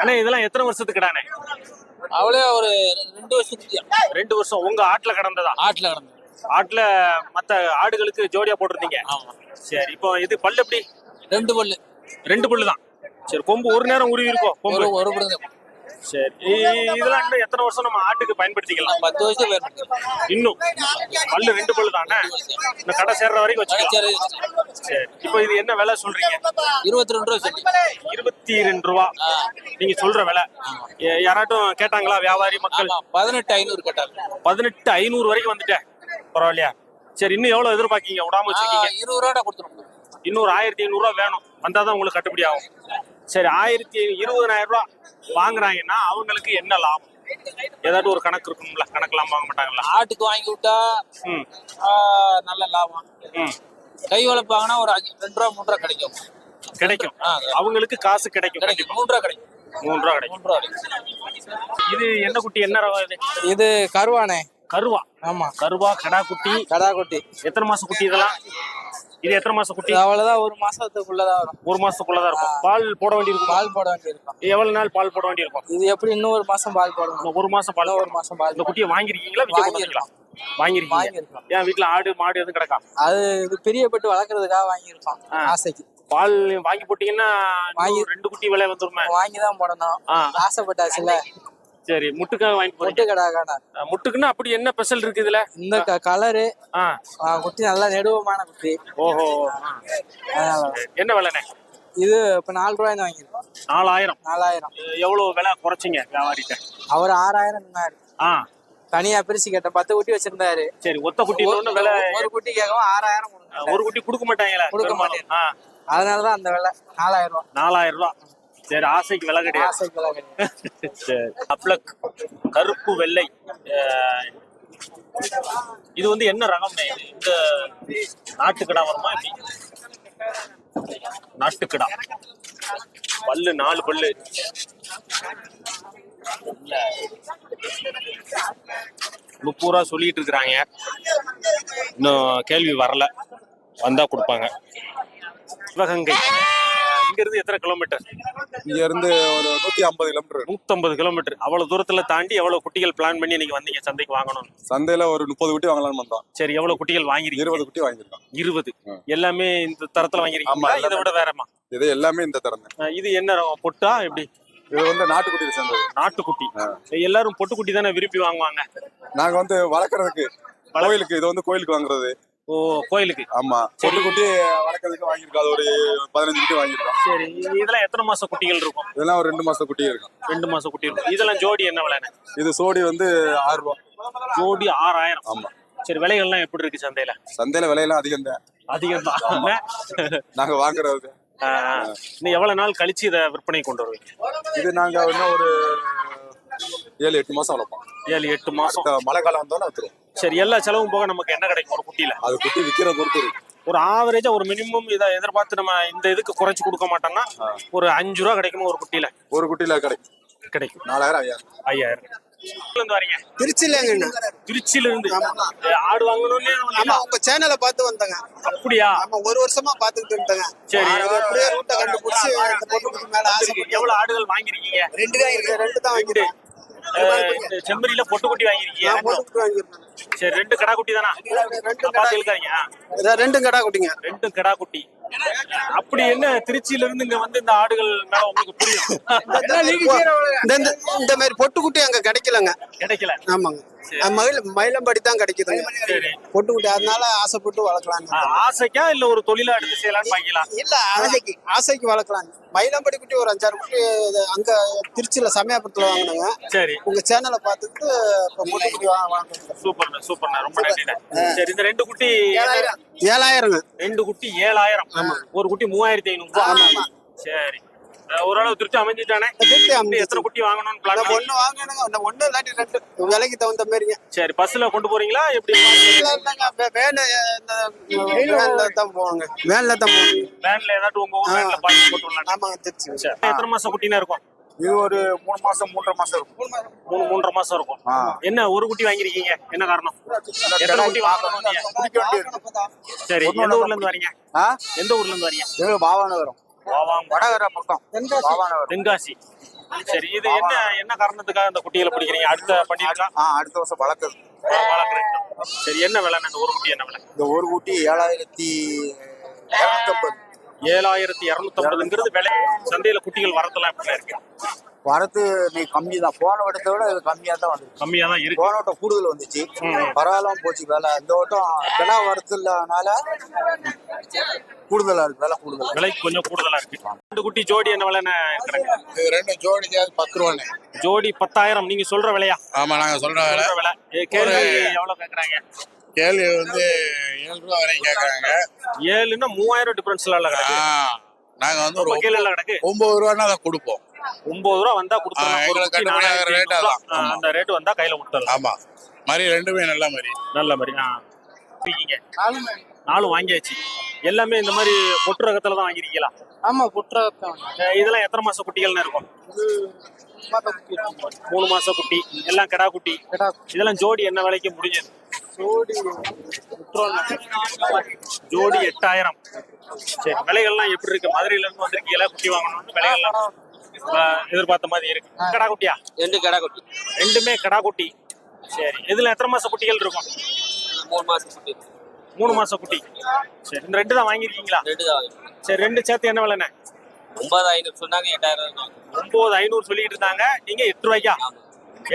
அண்ணா இதெல்லாம் எத்தனை வருஷத்துக்கு கிடானே அவளே ஒரு ரெண்டு வருஷத்துக்கு. ரெண்டு வருஷம். உங்க ஆட்டுல கடந்ததா? ஆட்டுல கிடந்து ஆட்டுல மத்த ஆடுகளுக்கு ஜோடியா போட்டிருந்தீங்க. சரி இப்போ இது பல்லு எப்படி? ரெண்டு பல்லு. ரெண்டு பல்லு தான் சரி கொம்பு ஒரு நேரம் உருவி இருக்கும் கொம்பு. ஒரு சரி. இதெல்லாம் இன்னும் எத்தனை வருஷம் நம்ம ஆட்டுக்கு பயன்படுத்திக்கலாம்? பத்து வருஷம் இன்னும். பல்லு ரெண்டு பல்லு தானே? இந்த கடை சேர்ற வரைக்கும் வச்சுக்கலாம். சரி. இப்போ இது என்ன விலை சொல்றீங்க? இருபத்தி ரெண்டு ரூபா இருபத்தி ரெண்டு ரூபா. நீங்க சொல்ற விலை. யாராட்டும் கேட்டாங்களா? வியாபாரி மக்கள்? பதினெட்டு ஐநூறு கேட்டாங்க. பதினெட்டு ஐநூறு வரைக்கும் வந்துட்டேன். பரவாயில்லையா? சரி இன்னும் எவ்வளவு எதிர்பார்க்கீங்க? விடாம வச்சிருக்கீங்க இருபது ரூபா கொடுத்துருவோம் இன்னொரு ஆயிரத்தி ஐநூறு ரூபா வேணும். வந்தாதான் உங்களுக்கு கட்டுப்படி ஆகும். சரி ஆயிரத்தி இருபதனாயிரம் ரூபா வாங்குறாங்கன்னா அவங்களுக்கு என்ன லாபம்? ஏதாட்டும் ஒரு கணக்கு இருக்கும்ல கணக்கெல்லாம் வாங்க மாட்டாங்களா ஆட்டுக்கு வாங்கி விட்டா நல்ல லாபம். கை வளர்ப்பாங்கன்னா ஒரு அஞ்சு ரெண்டு ரூபா மூணு ரூபா கிடைக்கும். கிடைக்கும். அவங்களுக்கு காசு கிடைக்கும் கிடைக்கும். மூணு ரூபா கிடைக்கும். மூணு ரூபா கிடைக்கும். மூணு ரூபா கிடைக்கும். இது என்ன குட்டி என்ன ரகம் இது? இது கருவானே கருவா. ஆமா. கருவா கடா குட்டி கடா குட்டி எத்தனை மாசம் குட்டி இதெல்லாம்? இது எத்தனை மாசம் குட்டி? அவ்வளவுதான் ஒரு மாசத்துக்குள்ளதான் வரும். ஒரு மாசத்துக்குள்ளதான் இருக்கும். பால் போட வேண்டியிருக்கும்? பால் போட வேண்டியிருக்கும். எவ்வளவு நாள் பால் போட வேண்டியிருக்கும்? இது எப்படி இன்னும் ஒரு மாசம் பால் போடணும்? ஒரு மாசம் பால் ஒரு மாசம் பால் இந்த குட்டியை வாங்கிருக்கீங்களா போறீங்களா வாங்கிருக்கீங்க ஏன் வீட்டுல ஆடு மாடு எதுவும் கிடக்கா? அது இது பிரியப்பட்டு வளர்க்கறதுக்காக வாங்கியிருக்கோம். ஆசைக்கு. பால் வாங்கி போட்டீங்கன்னா வாங்கி- ரெண்டு குட்டி விலை வந்துருமே? வாங்கி தான் போடணும் ஆசைப்பட்டாச்சுல சரி முட்டுக்காக வாங்கிட்டு போறீங்க. முட்டு கடாக்கான அஹ் முட்டுக்குன்னா அப்படி என்ன ஸ்பெஷல் இருக்கு இதுல? இந்த கலரு. ஆ. குட்டி நல்லா நெடுவமான குட்டி. ஓஹோ. அதனால என்ன விலைண்ணே? இது இப்ப நாலு ரூபாய் வாங்கியிருக்கோம். நாலாயிரம். நாலாயிரம். அஹ் எவ்வளவு விலை குறைச்சிங்க வியாபாரிட்ட? அவர் ஆறாயிரம் நின்னாரு ஆ. தனியா பிரிச்சு கேட்டேன். பத்து குட்டி வச்சிருந்தாரு. சரி ஒத்த குட்டி ஒரு இன்னொன்னு விலை ஒரு குட்டி கேட்கவும் ஆறாயிரம் கொடுங்க. ஒரு குட்டி கொடுக்க மாட்டாங்களா கொடுக்க பெரும்பாலும். ஆ. அதனாலதான் அந்த விலை. நாலாயிரம் ரூபாய் நாலாயிரம் ரூபாய் சரி ஆசைக்கு விலை கிடையாது. ஆசைக்கு விலை கிடையாது. சரி அப்ளக் கருப்பு வெள்ளை இது வந்து என்ன ரகம் இது இந்த நாட்டுக்கடா வருமா நாட்டுக்கடா. பல்லு நாலு பல்லு. முப்பது ரூபா சொல்லிட்டு இருக்கிறாங்க. இன்னும் கேள்வி வரல. வந்தா கொடுப்பாங்க. சிவகங்கை. இங்க இருந்து எத்தனை கிலோமீட்டர் இங்க இருந்து ஒரு நூத்தி ஐம்பது கிலோமீட்டர் நூத்தம்பது கிலோமீட்டர் அவ்வளவு தூரத்துல தாண்டி எவ்வளவு குட்டிகள் பிளான் பண்ணி நீங்க வந்தீங்க சந்தைக்கு வாங்கணும் சந்தையில ஒரு முப்பது குட்டி வாங்கலாம்னு வந்தோம். சரி எவ்வளவு குட்டிகள் வாங்கிருக்கீங்க இருபது குட்டி வாங்கியிருக்கோம். இருபது. எல்லாமே இந்த தரத்துல வாங்கிருக்கீங்களா ஆமா, இதை விட வேறமா இது எல்லாமே இந்த தரம் இது என்ன? பொட்டா எப்படி? இது வந்து நாட்டுக்குட்டி சேர்ந்தது. நாட்டுக்குட்டி. எல்லாரும் பொட்டுக்குட்டி தானே விரும்பி வாங்குவாங்க? நாங்க வந்து வளர்க்கறதுக்கு கோயிலுக்கு இது வந்து கோயிலுக்கு வாங்குறது. ஓ கோயிலுக்கு? ஆமா. பொட்டுக்குட்டி வளர்க்கறதுக்கு வாங்கியிருக்கோம். அது ஒரு பதினஞ்சு குட்டி வாங்கியிருக்கோம். சரி இதெல்லாம் எத்தனை மாச குட்டிகள் இருக்கும்? இதெல்லாம் ஒரு ரெண்டு மாசம் குட்டி இருக்கும். ரெண்டு மாச குட்டி இருக்கும். இதெல்லாம் ஜோடி என்ன விலைன்னு இது சோடி வந்து ஆறு ரூபா. ஜோடி ஆறாயிரம். ஆமா. சரி விலைகள்லாம் எப்படி இருக்கு சந்தையில? சந்தையில விலையெல்லாம் அதிகம் தான் அதிகம் தான் நாங்க வாங்குறது. இன்னும் எவ்வளவு நாள் கழிச்சு இதை விற்பனை கொண்டு வருவீங்க? இது நாங்க இன்னும் ஒரு ஏழு எட்டு மாசம் வளர்ப்போம். ஏழு எட்டு மாசம். மழை காலம் வந்தோன்னு வித்துருவோம். சரி எல்லா செலவும் போக நமக்கு என்ன கிடைக்கும்? ஒரு குட்டியில. அது குட்டி விக்கிற பொறுத்து இருக்கு. ஒரு ஆவரேஜா ஒரு மினிமம் இதை எதிர்பார்த்து நம்ம இந்த இதுக்கு குறைச்சு கொடுக்க மாட்டோம்னா ஒரு அஞ்சு ரூபா கிடைக்கும் ஒரு குட்டியில? ஒரு குட்டியில கிடைக்கும். கிடைக்கும். நாலாயிரம் ஐயாயிரம். ஐயாயிரம். எங்க இருந்து வரீங்க? திருச்சியிலங்கண்ணா திருச்சியில இருந்து. ஆடு வாங்கணும்னே ஆமா? உங்க சேனலை பார்த்து வந்தேங்க. அப்படியா? ஆமா ஒரு வருஷமா பாத்துக்கிட்டு இருந்தேங்க. சரி. அப்படியே ரூட்டை கண்டுபிடிச்சு இந்த பொண்ணுக்கு மேல ஆசைப்பட்டு எவ்வளவு ஆடுகள் வாங்கிருக்கீங்க ரெண்டு தான் இருக்கு ரெண்டு தான் இந்த செம்மறியில பொட்டு குட்டி வாங்கிருக்கீங்க சரி ரெண்டு கடா குட்டி தானா? ரெண்டு இருக்காங்க இதான் ரெண்டும் கடா குட்டிங்க ரெண்டு கடா குட்டி அப்படி என்ன திருச்சியில இருந்து இங்க வந்து இந்த ஆடுகள் மேல உங்களுக்கு புரியும்? இந்த மாதிரி பொட்டு குட்டி அங்க கிடைக்கலங்க. கிடைக்கல. ஆமாங்க. மயில் மயிலம்பாடி தான் கிடைக்குதுங்க. சரி. பொட்டு குட்டி அதனால ஆசைப்பட்டு வளர்க்கலாங்க. ஆ, ஆசைக்கா இல்ல ஒரு தொழிலா எடுத்து செய்யலாம்னு பாக்கலாம் இல்ல ஆசைக்கு ஆசைக்கு வளர்க்கலாங்க. மயிலம்பாடி குட்டி ஒரு அஞ்சாறு குட்டி அங்க திருச்சியில சமயபுரத்துல வாங்கினாங்க. சரி. உங்க சேனலை பார்த்துட்டு இப்போ பொட்டு குட்டி வா வாங்க சூப்பர்ண்ணா சூப்பர்ண்ணா. ரொம்ப நன்றிண்ணா. சரி இந்த ரெண்டு குட்டி ஏழாயிரங்க ரெண்டு குட்டி ஏழாயிரம். ஒரு குட்டி மூவாயிரத்தி ஐநூறு ஆமா. சரி. ஓரளவு திருப்தி அமைஞ்சிட்டானே. எத்தனை குட்டி வாங்கணும்னு பிளான் ஒண்ணு வாங்கணுங்க. அந்த ஒண்ணு இல்லாட்டி ரெண்டு. விலைக்கு தகுந்த மாதிரிங்க சரி பஸ்ல கொண்டு போறீங்களா? எப்படி? வேனு தான் போவாங்க. வேன்ல தான் போவாங்க வேன்ல ஏதாட்டும் உங்க ஊர் வேன்ல பாக்கி போட்டு விடலாம் ஆமாங்க திருச்சி. சரி. எத்தனை மாசம் குட்டினா இருக்கும்? இது ஒரு மூணு மாசம் மூன்றரை மாசம் இருக்கும். மூணு மூன்றரை மாசம் இருக்கும். என்ன ஒரு குட்டி வாங்கிருக்கீங்க என்ன காரணம்? எத்தனை குட்டி வாங்கணும்? குடிக்க சரி எந்த ஊர்ல இருந்து வரீங்க? எந்த ஊர்ல இருந்து வரீங்க? பாவானகரம். வாவாங்க வடகர பக்கம். தென்காசி. சரி இது என்ன என்ன காரணத்துக்காக இந்த குட்டிகளை பிடிக்கிறீங்க? அடுத்த ஆ அடுத்த வருஷம் வளர்க்குது வளர்க்குறீங்க. சரி என்ன விலை இந்த ஒரு குட்டி என்ன விலை? இந்த ஒரு ஊட்டி ஏழாயிரத்தி இரநூத்தம்பது ஏழாயிரத்தி இருநூத்தம்பதுங்கிறது விலை சந்தையில குட்டிகள் வரதெல்லாம் எப்படி இருக்கு? வரத்து நீ கம்மி தான் போன வட்டத்தை விட இது கம்மியாக தான் வந்துச்சு கம்மியா தான் இருக்கு. போன வட்டம் கூடுதல் வந்துச்சு. பரவாயில்லாம போச்சு விலை. இந்த வட்டம் கிடா வரத்துலனால கூடுதலா இருக்கு. விலை கூடுதல் விலை கொஞ்சம் கூடுதலா இருக்கு. ரெண்டு குட்டி ஜோடி என்ன விலைன்னு இது ரெண்டு ஜோடி பத்து ரூபாண்ணே. ஜோடி பத்தாயிரம். நீங்க சொல்ற விலையா? ஆமா நாங்க சொல்ற வேலை. விலை. கேள்வி எவ்வளவு கேக்குறாங்க? கேள்வி வந்து ஏழு ரூபா வரைக்கும் கேக்குறாங்க. ஏழுன்னா மூவாயிரம் டிஃபரன்ஸ்ல ஆ, கிடக்கு. நாங்க வந்து ஒரு கீழே கிடக்கு. ஒன்பது ரூபான்னா அதை கொடுப்போம். ஒன்பது ரூபா வந்தா. ஆ, அந்த ரேட் வந்தா கையில கொடுத்துடலாம். ஆமா. மாதிரி ரெண்டுமே நல்ல மாதிரி நல்ல மாதிரி நாலும் வாங்கியாச்சு. எல்லாமே இந்த மாதிரி பொட்டு ரகத்துல தான் வாங்கிருக்கீங்களா ஆமா அஹ் இதெல்லாம் எத்தனை மாச குட்டிகள்னு இருக்கும்? மூணு மாச குட்டி. எல்லாம் கிடா குட்டி. கிடா இதெல்லாம் ஜோடி என்ன விலைக்கு முடிஞ்சது? ஜோடி ஜோடி எட்டாயிரம். சரி விலைகள்லாம் எப்படி இருக்கு? மதுரையில இருந்து வந்திருக்கீங்களா? குட்டி வாங்கணும்னு விலைகள்லாம் எதிர்பார்த்த மாதிரி இருக்கு. கடா குட்டியா ரெண்டு கடை குட்டி ரெண்டுமே கடா குட்டி சரி இதுல எத்தனை மாச குட்டிகள் இருக்கும்? மூணு மாசம் குட்டி. மூணு மாச குட்டி. சரி இந்த ரெண்டு தான் வாங்கியிருக்கீங்களா? ரெண்டு தான் சரி ரெண்டு சேர்த்து என்ன விலைண்ணே? ஒன்பது ஐநூறு சொன்னாங்க எட்டாயிரம் ஒன்பது ஐநூறு சொல்லிட்டு இருந்தாங்க. நீங்க எட்டு ரூபாய்க்கா?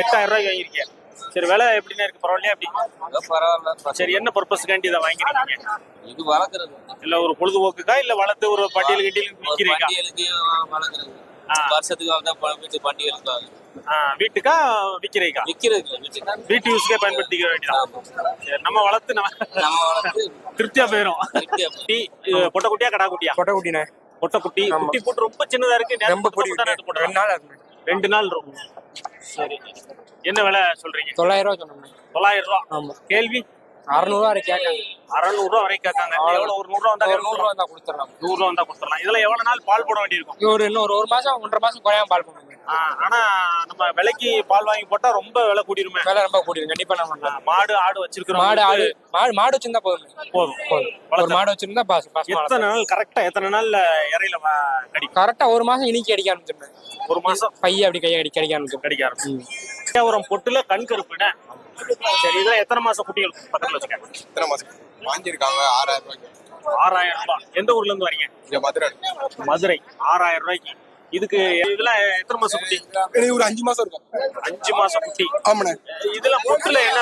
எட்டாயிரம் ரூபாய்க்கு வாங்கிருக்கீங்க சரி விலை எப்படிண்ணே இருக்கு? பரவாயில்லையா எப்படி? அதான் பரவாயில்ல சரி என்ன பர்பஸ்க்காண்டி இதை வாங்கிருக்கீங்க? இது வளர்க்குறது. இல்ல ஒரு பொழுதுபோக்குக்கா? இல்ல வளர்த்து ஒரு பண்டியல் கிண்டியல் ஒரு விற்கிறீங்க வளர்க்குறது. வருஷத்துக்கு வந்தா வீட்டு பண்டிகைகளுக்கு. வீட்டுக்கா இல்லை வீட்டுக்கு? வீட்டு யூஸ்க்கே பயன்படுத்திக்க வேண்டியதான் நம்ம வளர்த்து நம்ம நம்ம வளர்த்து திருப்தியா. குட்டி இது பொட்டை குட்டியா கடா குட்டியா கொட்டை குட்டினே பொட்டை குட்டி. குட்டி போட்டு ரொம்ப சின்னதா இருக்கு. ரொம்ப? ரெண்டு நாள் ரெண்டு நாள் இருக்கும். சரி. என்ன விலை சொல்றீங்க? தொள்ளாயிரம் ரூபா சொன்னோம் தொள்ளாயிரம் ரூபா? ஆமா. கேள்வி? அறுநூறுவா வரை கேட்காங்க அறநூறு ரூபா வரைக்கும் கேட்காங்க எவ்வளவு? ஒரு நூறு ரூபா வந்தா ஒரு நூறுரூவா தான் கொடுத்துடலாம். நூறு ரூபா வந்தா கொடுத்துடலாம். இதுல எவ்வளவு நாள் பால் போட வேண்டியிருக்கும்? ஒரு இன்னும் ஒரு ஒரு மாசம் ஒன்றரை மாசம் குறையாம பால் ஆ, ஆனா நம்ம விலைக்கு பால் வாங்கி போட்டா ரொம்ப விலை கூடிருமே. விலை ரொம்ப கூட்டிடும் கண்டிப்பா நம்ம. மாடு ஆடு வச்சிருக்கிறோம் மாடு ஆடு மாடு மாடு வச்சிருந்தா போதும். போதும் போதும். ஒரு மாடு வச்சிருந்தா பாஸ் பாஸ் எத்தனை நாள் கரெக்டா எத்தனை நாள்ல இறையில கடிக்கும் கரெக்டா ஒரு மாசம் இனிக்கு அடிக்க ஆரம்பிச்சிருந்தேன். ஒரு மாசம்? பைய அப்படி கையை அடி கிடைக்க ஆரம்பிச்சிருக்கேன் கடிக்க ஆரம்பிச்சு ஒரு பொட்டுல கண் கருப்புன சரி இதெல்லாம் எத்தனை மாசம் குட்டிகள் பக்கத்துல வச்சுக்க எத்தனை மாசம்? வாங்கியிருக்காங்க ஆறாயிரம் ரூபாய்க்கு. ஆறாயிரம் ரூபாய் எந்த ஊர்ல இருந்து வரீங்க? மதுரை. மதுரை. ஆறாயிரம் ரூபாய்க்கு. இதுக்கு இதெல்லாம் எத்தனை மாசம் குட்டி? எனக்கு ஒரு அஞ்சு மாசம் இருக்கும். அஞ்சு மாசம் குட்டி. ஆமாண்ணே. இதெல்லாம் பொட்டுல என்ன?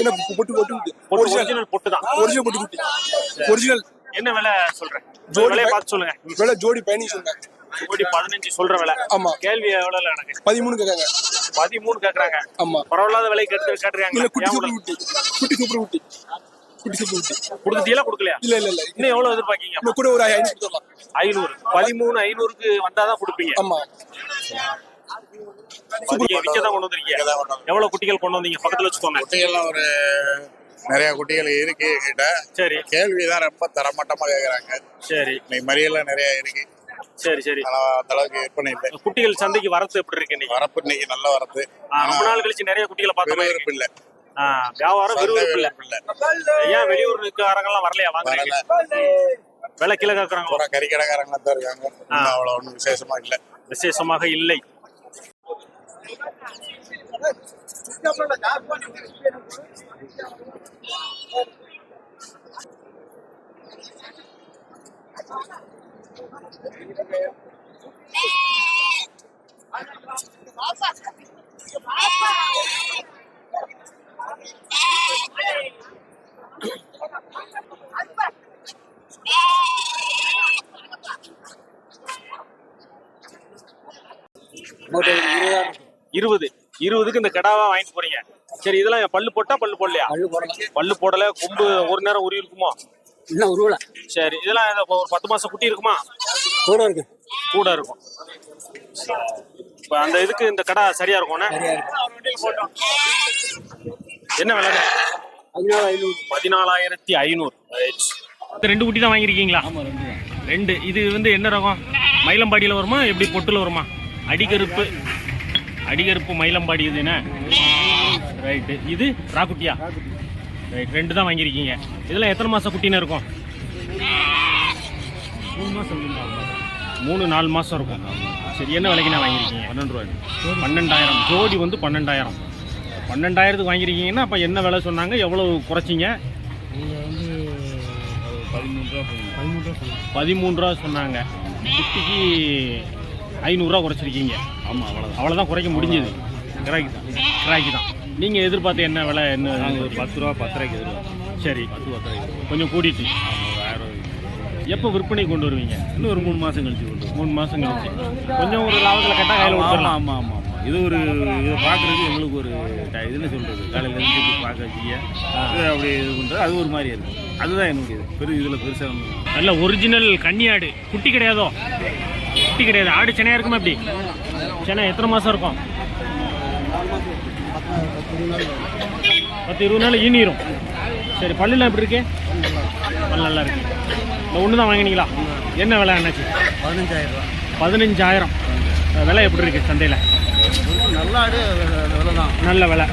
என்ன பொட்டு பொட்டு ஒரிஜினல் பொட்டு தான். ஒரிஜினல் பொட்டு குட்டி. ஒரிஜினல் என்ன விலை சொல்றேன்? ஜோடி பார்த்து சொல்லுங்க. விலை ஜோடி பயணி சொன்னேன் ஜோடி பதினஞ்சு சொல்ற விலை. ஆமா. கேள்வி எவ்வளவு எனக்கு? பதிமூணு கேட்காங்க பதிமூணு கேக்குறாங்க. ஆமா. பரவாயில்லாத விலை கேட்டு கேட்டுருக்காங்க குட்டி சூப்பர் குட்டி. சூப்பர் குட்டி கொடுத்துட்டீங்களா? கொடுக்கலையா? இல்ல இல்ல இல்ல. இன்னும் எவ்வளவு எதிர்பார்க்கீங்க? இன்னும் கூட ஒரு ஐநூறு ஐநூறு. பதிமூணு ஐநூறுக்கு வந்தாதான் கொடுப்பீங்க. ஆமா. கொண்டு வந்திருக்கீங்க. எவ்வளவு குட்டிகள் கொண்டு வந்தீங்க? பக்கத்துல வச்சுக்கோங்க. குட்டிகள்லாம் ஒரு நிறைய குட்டிகள் இருக்கு கிட்ட சரி. கேள்விதான் ரொம்ப தரமட்டமா கேக்குறாங்க. சரி. இன்னைக்கு மறியெல்லாம் நிறைய இருக்கு. சரி சரி. அந்த அளவுக்கு விற்பனை இல்லை. குட்டிகள் சந்தைக்கு வரத்து எப்படி இருக்கு இன்னைக்கு? வரப்பு இன்னைக்கு நல்ல வரத்து. ரொம்ப நாள் கழிச்சு நிறைய குட்டிகளை பார்த்த மாதிரி இல்ல. ஆ, வியாபாரம் விறுவிறுப்பு இல்ல. ஏன் வெளியூர்காரங்கெல்லாம் வரலையா? வாங்குறீங்க விலை கிலோ கேக்குறாங்களோ பூரா கறிக்கடைக்காரங்களா தான் இருக்காங்க. அவ்வளவு ஒண்ணும் விசேஷமா இல்ல. விசேஷமாக இல்லை. இருபது. இருபதுக்கு இந்த கிடாவா வாங்கிட்டு போறீங்க. சரி இதெல்லாம் பல்லு போட்டா பல்லு போடலையா? பல்லு போடல கொம்பு ஒரு நேரம் உரி இருக்குமோ? இன்னும் உருவல. சரி இதெல்லாம் ஒரு பத்து மாசம் குட்டி இருக்குமா? கூட இருக்கு. கூட இருக்கும். இப்ப அந்த இதுக்கு இந்த கடை சரியா இருக்கும்ண்ணே என்ன? விலை? பதினாலாயிரத்தி ஐநூறு. ரெண்டு குட்டி தான் வாங்கியிருக்கீங்களா? ரெண்டு. இது வந்து என்ன ரகம்? மயிலம்பாடியில் வருமா? எப்படி பொட்டுல வருமா? அடிகருப்பு. அடிகருப்பு மயிலம்பாடி இது என்ன ரைட்டு இது ராக்குட்டியா? ரைட் ரெண்டு தான் வாங்கியிருக்கீங்க. இதெல்லாம் எத்தனை மாசம் குட்டின்னு இருக்கும்? மூணு மாசம் மூணு நாலு மாதம் இருக்கும். சரி என்ன விலைக்கு நான் வாங்கியிருக்கீங்க? பன்னெண்டு ரூபாய். பன்னெண்டாயிரம். ஜோடி வந்து பன்னெண்டாயிரம். பன்னெண்டாயிரத்துக்கு வாங்கியிருக்கீங்கன்னா அப்போ என்ன விலை சொன்னாங்க? எவ்வளோ குறைச்சிங்க? பதிமூணு ரூபா சொன்னாங்க. குட்டிக்கு ஐநூறுரூவா குறைச்சிருக்கீங்க. ஆமாம் அவ்வளோதான் அவ்வளோதான் குறைக்க முடிஞ்சது. கிராக்கி தான். கிராக்கி தான். நீங்கள் எதிர்பார்த்த என்ன விலை என்ன பத்து ரூபா பத்தரைக்கு எதிர்பார்த்தோம். சரி. பத்து பத்தரைக்கு கொஞ்சம் கூட்டிட்டு எப்போ விற்பனை கொண்டு வருவீங்க? இன்னும் ஒரு மூணு மாதம் கழிச்சு கொண்டு மூணு மாதம் கழிச்சு. கொஞ்சம் ஒரு லாபத்தில் கட்டால் கையில் கொடுத்துடலாம் ஆமாம் ஆமாம் ஆமாம் இது ஒரு இதை பார்க்குறதுக்கு எங்களுக்கு ஒரு இதுன்னு சொல்கிறது காலையில் இருந்து பார்க்க வச்சிக்க அப்படி இது பண்ணுறது அது ஒரு மாதிரி இருக்குது அதுதான் எனக்கு இது. பெரு இதில் பெருசாக நல்ல ஒரிஜினல் கன்னியாடு. குட்டி கிடையாதோ? குட்டி கிடையாது. ஆடு சென்னையா இருக்குமா எப்படி? சென்னை எத்தனை மாதம் இருக்கும்? பத்து இருபது நாள் ஈனிரும். சரி பல்லுலாம் எப்படி இருக்கு? பல்லு நல்லா இருக்கு. இந்த ஒன்று தான் வாங்கினீங்களா? என்ன விலை என்னாச்சு? பதினஞ்சாயிரம். ரூபா பதினஞ்சாயிரம். விலை எப்படி இருக்கு சந்தையில்? நல்லா விலை தான். நல்ல விலை.